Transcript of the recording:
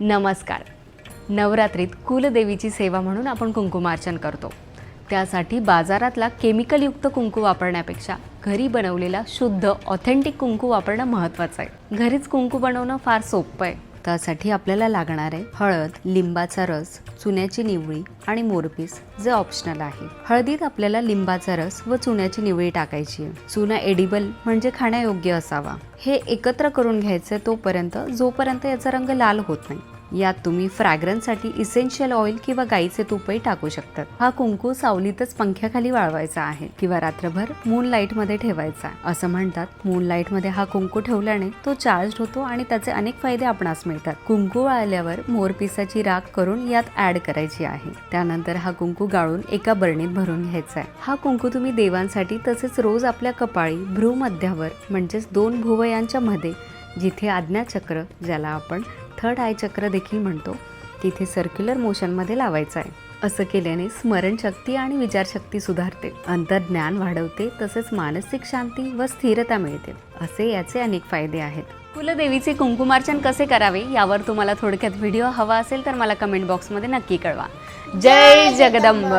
नमस्कार. नवरात्रीत कुलदेवीची सेवा म्हणून आपण कुंकुमार्चन करतो. त्यासाठी बाजारातला केमिकलयुक्त कुंकू वापरण्यापेक्षा घरी बनवलेला शुद्ध ऑथेंटिक कुंकू वापरणं महत्त्वाचं आहे. घरीच कुंकू बनवणं फार सोपं आहे. त्यासाठी आपल्याला लागणार आहे हळद लिंबाचा रस चुन्याची निवळी आणि मोरपीस जे ऑप्शनल आहे. हळदीत आपल्याला लिंबाचा रस व चुन्याची निवळी टाकायची आहे. चुना एडिबल म्हणजे खाण्यायोग्य असावा. हे एकत्र करून घ्यायचं तोपर्यंत जोपर्यंत याचा रंग लाल होत नाही. यात तुम्ही फ्रॅग्रन्ससाठी इसेन्शियल ऑइल किंवा गाईचे तुपही टाकू शकतात. हा कुंकू सावलीतच पंख्याखाली वाळवायचा आहे किंवा रात्रभर मून मध्ये ठेवायचा. असं म्हणतात मून मध्ये हा कुंकू ठेवल्याने तो चार्ज होतो आणि त्याचे अनेक फायदे आपणास मिळतात. कुंकू वाळल्यावर मोरपिसाची राख करून यात ऍड करायची आहे. त्यानंतर हा कुंकू गाळून एका बरणीत भरून घ्यायचा आहे. हा कुंकू तुम्ही देवांसाठी तसेच रोज आपल्या कपाळी भ्रूमध्यावर म्हणजेच दोन भुवयांच्या मध्ये जिथे आज्ञाचक्र ज्याला आपण थर्ड आय चक्र देखील म्हणतो तिथे सर्क्युलर मोशनमध्ये लावायचं आहे. असं केल्याने स्मरणशक्ती आणि विचारशक्ती सुधारते. अंतर्ज्ञान वाढवते तसेच मानसिक शांती व स्थिरता मिळते. असे याचे अनेक फायदे आहेत. कुलदेवीचे कुंकुमार्चन कसे करावे यावर तुम्हाला थोडक्यात व्हिडिओ हवा असेल तर मला कमेंट बॉक्समध्ये नक्की कळवा. जय जगदंब!